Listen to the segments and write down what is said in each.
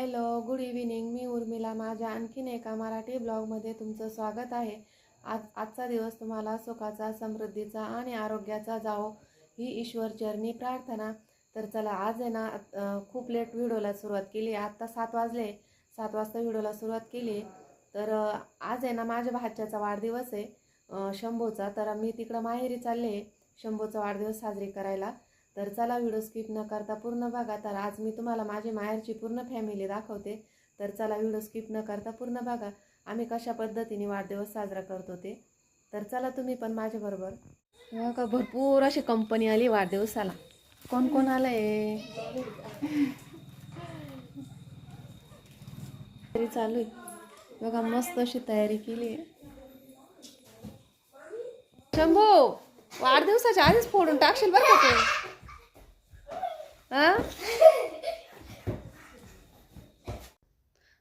Hello good evening. मी उर्मिला. माझ्या आणखीन एका मराठी ब्लॉगमध्ये तुमचं स्वागत आहे. आज आजचा दिवस तुम्हाला सुखाचा समृद्धीचा आणि आरोग्याचा जावो ही ईश्वर चरणी प्रार्थना. तर चला आज आहे ना खूप लेट व्हिडिओला सुरुवात केली. आत्ता सात वाजले. सात वाजता व्हिडिओला सुरुवात केली. तर आज आहे ना माझ्या भाच्याचा वाढदिवस आहे शंभूचा. तर मी तिकडं माहेरी चालले शंभूचा वाढदिवस साजरी करायला. तर चला व्हिडिओ स्किप न करता पूर्ण बघा. तर आज मी तुम्हाला माझी माहेरची पूर्ण फॅमिली दाखवते. तर चला व्हिडिओ स्किप न करता पूर्ण बघा. आम्ही कशा पद्धतीने वाढदिवस साजरा करतो ते. तर चला तुम्ही पण माझ्याबरोबर. का भरपूर अशी कंपनी आली वाढदिवसाला. कोण कोण आलंय? तरी चालू आहे. बघा मस्त अशी तयारी केली शंभू वाढदिवसाच्या आधीच फोडून टाकशील बरं का तू?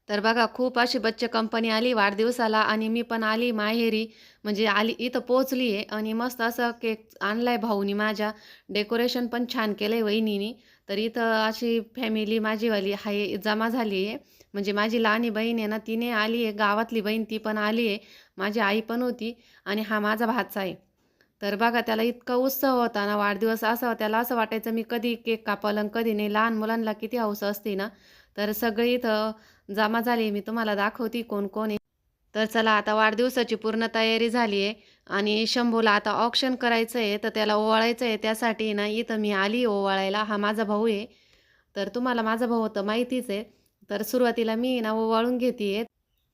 तर बघा खूप अशी बच्चे कंपनी आली वाढदिवसाला आणि मी पण आली माहेरी. म्हणजे आली इथं पोचली आहे आणि मस्त असं केक आणलाय भाऊनी माझ्या. डेकोरेशन पण छान केलं आहे वहिनीनी. तर इथं अशी फॅमिली माझीवाली हाय जमा झाली आहे म्हणजे माझी लहानी बहीण आहे ना तिने आली आहे गावातली बहीण ती पण आली आहे माझी आई पण होती आणि हा माझा भाचा आहे. तर बघा त्याला इतका उत्सव होता ना वाढदिवस असा त्याला असं वाटायचं मी कधी केक कापालं कधी नाही. लहान मुलांना किती हौस असते ना. तर सगळी इथं जमा झाली. मी तुम्हाला दाखवते कोण कोण आहे. तर चला आता वाढदिवसाची पूर्ण तयारी झाली आहे आणि शंभूला आता ऑप्शन करायचं आहे तर त्याला ओवाळायचं आहे. त्यासाठी ना इथं मी आली ओवाळायला. हा माझा भाऊ आहे. तर तुम्हाला माझा भाऊ तर माहितीच आहे. तर सुरुवातीला मी ना ओवाळून घेते.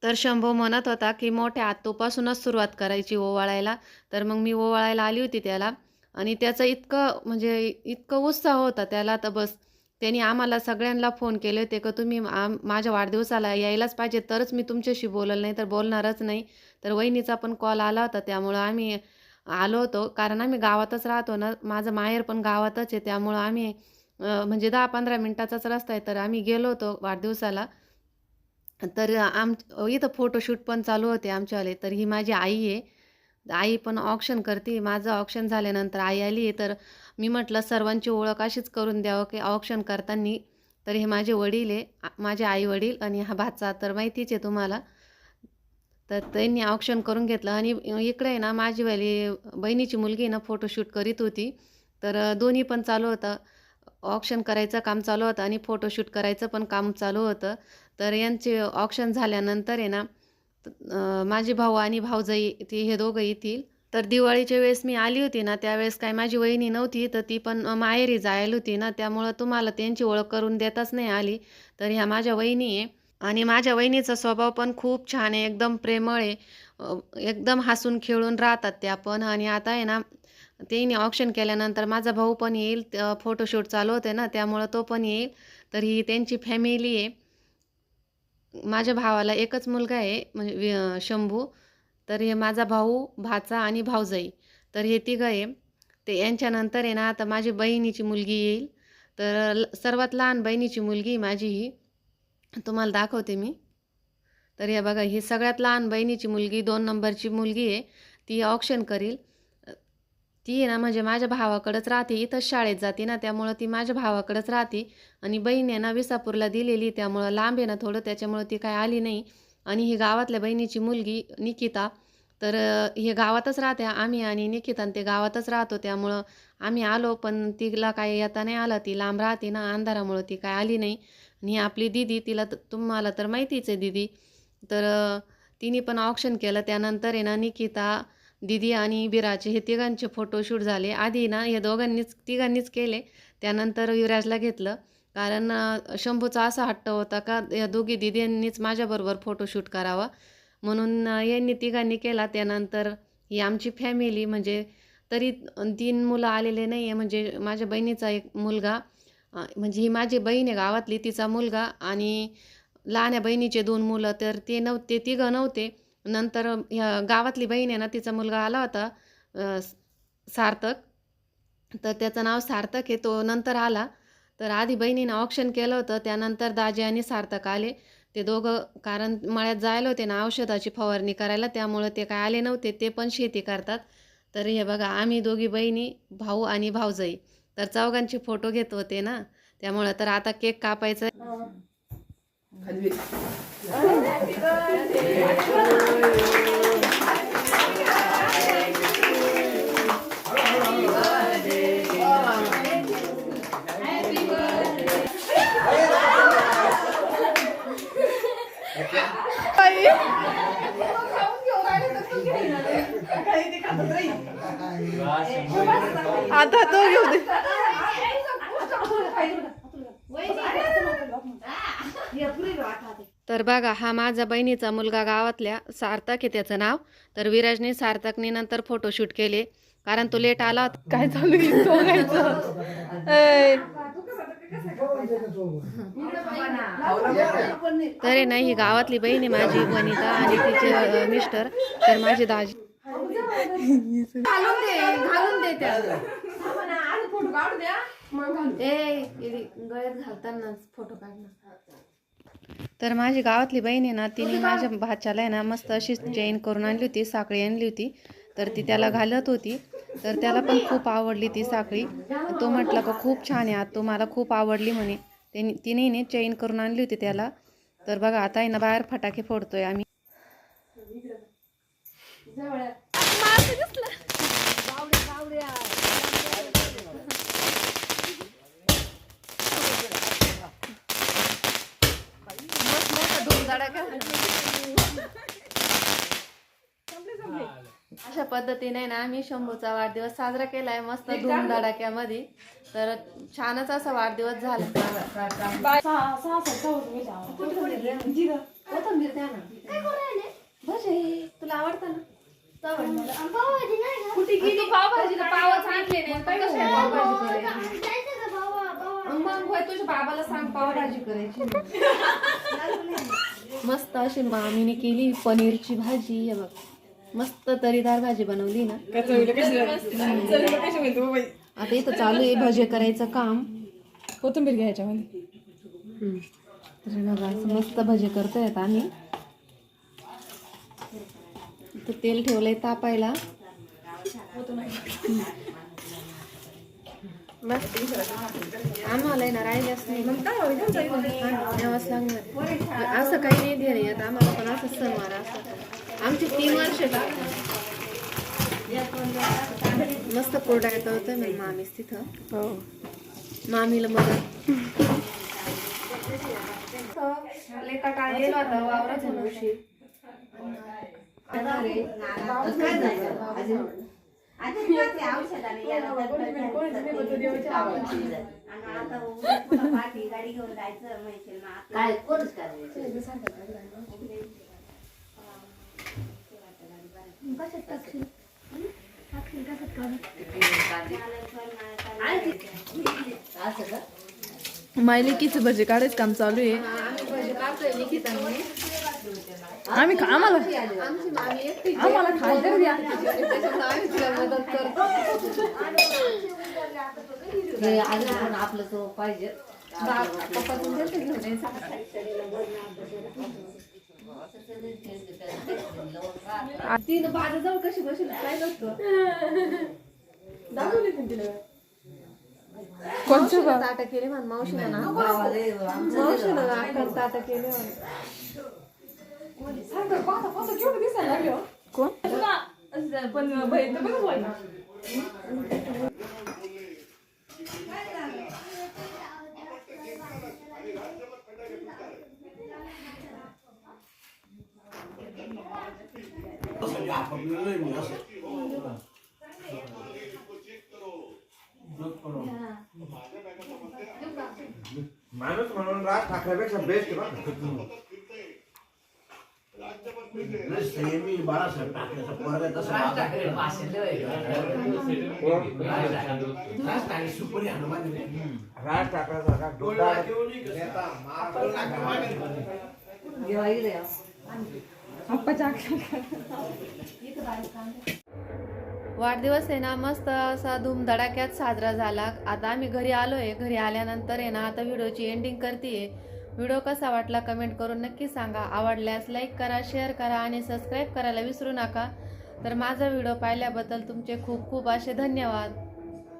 तर शंभू म्हणत होता की मोठ्या आतोपासूनच सुरुवात करायची हो ओवाळायला तर मग मी हो ओवाळायला आली होती त्याला. आणि त्याचं इतकं म्हणजे इतकं उत्साह होता त्याला तर बस. त्यांनी आम्हाला सगळ्यांना फोन केले होते का तुम्ही आम माझ्या वाढदिवसाला यायलाच पाहिजे तरच मी तुमच्याशी बोलल नाही तर बोलणारच नाही. तर वहिनीचा पण कॉल आला होता त्यामुळं आम्ही आलो होतो. कारण आम्ही गावातच राहतो ना माझं माहेर पण गावातच आहे त्यामुळं आम्ही म्हणजे दहा पंधरा मिनटाचाच रस्ता आहे तर आम्ही गेलो होतो वाढदिवसाला. तर आम इथं फोटोशूट पण चालू होते आमच्यावाले. तर ही माझी आई आहे. आई पण ऑप्शन करते. माझं ऑप्शन झाल्यानंतर आई आली आहे. तर मी म्हटलं सर्वांची ओळख अशीच करून द्यावं की ऑप्शन करताना. तर हे माझे वडील आहे. माझे आई वडील आणि हा भाचा तर माहितीच आहे तुम्हाला. तर त्यांनी ऑप्शन करून घेतलं. आणि इकडे आहे ना माझीवाली बहिणीची मुलगी ना फोटोशूट करीत होती. तर दोन्ही पण चालू होतं. ऑप्शन करायचं काम चालू होतं आणि फोटोशूट करायचं पण काम चालू होतं. तर यांचे ऑप्शन झाल्यानंतर आहे ना माझे भाऊ आणि भाऊजाई ती हे दोघं येतील. तर दिवाळीच्या वेळेस मी आली होती ना त्यावेळेस काय माझी वहिनी नव्हती तर ती पण माहेरी जायला होती ना त्यामुळं तुम्हाला त्यांची ओळख करून देताच नाही आली. तर ह्या माझ्या वहिनी आहे आणि माझ्या वहिनीचा स्वभाव पण खूप छान आहे एकदम प्रेमळ आहे एकदम हसून खेळून राहतात त्या पण. आणि आता आहे ना त्यांनी ऑप्शन केल्यानंतर माझा भाऊ पण येईल फोटोशूट चालू होते ना त्यामुळं तो पण येईल. तर ही त्यांची फॅमिली आहे. माझ्या भावाला एकच मुलगा आहे म्हणजे शंभू. तर हे माझा भाऊ भाचा आणि भाऊजाई. तर हे तिघं आहे. ते यांच्यानंतर आहे ना आता माझी बहिणीची मुलगी येईल. तर सर्वात लहान बहिणीची मुलगी माझी ही. तुम्हाला दाखवते मी. तर हे बघा ही सगळ्यात लहान बहिणीची मुलगी दोन नंबरची मुलगी आहे. ती ऑप्शन करील. ती आहे ना म्हणजे माझ्या भावाकडंच राहते इथंच शाळेत जाते ना त्यामुळं ती माझ्या भावाकडंच राहते. आणि बहीण आहे ना विसापूरला दिलेली त्यामुळं लांब आहे ना थोडं त्याच्यामुळं ती काय आली नाही. आणि ही गावातल्या बहिणीची मुलगी निकिता तर हे गावातच राहते आम्ही आणि निकिता ते गावातच राहतो त्यामुळं आम्ही आलो पण तिला काय येता नाही आलं ती लांब राहते ना अंधारामुळं ती काय आली नाही. आणि ही आपली दिदी तिला तुम्हाला तर माहितीच आहे दिदी. तर तिने पण ऑप्शन केलं त्यानंतर आहे ना निकिता दिदी आणि बिराचे हे तिघांचे फोटोशूट झाले. आधी ना हे दोघांनीच तिघांनीच केले. त्यानंतर युवराजला घेतलं. कारण शंभूचा असा हट्ट होता का या दोघी दिदींनीच माझ्याबरोबर फोटोशूट करावा. म्हणून यांनी तिघांनी केला. त्यानंतर ही आमची फॅमिली म्हणजे तरी तीन मुलं आलेले नाही आहे म्हणजे माझ्या बहिणीचा एक मुलगा म्हणजे ही माझी बहीण आहे गावातली तिचा मुलगा आणि लहान्या बहिणीचे दोन मुलं. तर ते नव्हते तिघं नव्हते. नंतर ह्या गावातली बहीण आहे ना तिचा मुलगा आला होता सार्थक. तर त्याचं नाव सार्थक आहे तो नंतर आला. तर आधी बहिणीनं ऑप्शन केलं होतं त्यानंतर दाजी आणि सार्थक आले. ते दोघं कारण मळ्यात जायला होते ना औषधाची फवारणी करायला त्यामुळं ते काय आले नव्हते ते पण शेती करतात. तर हे बघा आम्ही दोघी बहिणी भाऊ आणि भाऊजाई. तर चौघांचे फोटो घेत होते ना त्यामुळं तर आता केक कापायचा. आता तो घेऊ दे तर बघा हा माझा बहिणीचा मुलगा गावातल्या सार्थक आहे त्याचं नाव. तर विराजने सार्थकने नंतर फोटोशूट केले. कारण तो लेट आला. काय चालू आहे बघायचं? ऐ, तर आहे ना ही गावातली बहीण आहे माझी वनिता आणि तिचे मिस्टर तर माझे दाजी. घालून दे घालून दे त्या. ए गळ्यात घालताना फोटो काढणार. तर माझी गावातली बहीण आहे ना तिने माझ्या भाच्याला आहे ना मस्त अशीच चेन करून आणली होती साखळी आणली होती. तर ती त्याला घालत होती. तर त्याला पण खूप आवडली ती साखळी. तो म्हटला का खूप छान आहे तो मला खूप आवडली म्हणे. त्याने तिने ने चेन करून आणली होती त्याला. तर बघा आता आहे ना बाहेर फटाके फोडतोय आम्ही अशा पद्धतीने ना आम्ही शंभूचा वाढदिवस साजरा केलाय मस्त धूमधडाक्यामध्ये तर छानच असा वाढदिवस झाला. तुला आवडतं ना? कुठे गेली? पावभाजीला पावच आणले नाही. तर कशी पावभाजी करायची. मग होय तुझ्या बाबाला सांग पावभाजी करायची मस्त अशी मामीने केली पनीरची भाजी हे बघ. मस्त तरीदार भाजी बनवली ना. आता इथं चालू आहे भजे करायचं काम. कोथिंबीर घ्यायच्या मध्ये तर बघा असं मस्त भजे करतोय आम्ही. इथं तेल ठेवलंय तापायला. आम्हाला ना राहिल्याच नाही. लागणार. असं काही नाही येत आम्हाला पण असं सणवार असं. आमची तीन वर्ष का मस्त प्रोडक्ट होतं मी मामीच तिथं. हो. मामीला मदत गेलो वावरात उशीर काय कोणच करायचं? असं का मायलिकीचे भजे काढायचं काम चालू आहे. आम्ही आम्हाला आमची मामी एकटी आम्हाला खायला द्या. हे आधी पण आपलं तो पाहिजे. तीन बाजा जाऊ कशी बसेल? काय नसतं. कोणचं बा? ताटा केले म्हण मावशीला ना. मावशीला ना अक्कल ताटा केले म्हण. कोण? माणूस म्हणून राज ठाकरेपेक्षा बेस्ट सेमी बाळासाहेब ठाकरेचा पोरगा तसा राज ठाकरे सुपरी हनुमान राज ठाकरेचा डोळा नेता आप्पाच्या आख्या वाढदिवस आहे ना मस्त असा धूमधडाक्यात साजरा झाला. आता आम्ही घरी आलो आहे घरी आल्यानंतर आहे ना आता व्हिडिओची एंडिंग करते व्हिडिओ कसा वाटला कमेंट करून नक्की सांगा. आवडल्यास लाईक करा शेअर करा आणि सबस्क्राईब करायला विसरू नका. तर माझा व्हिडिओ पाहिल्याबद्दल तुमचे खूप खूप असे धन्यवाद.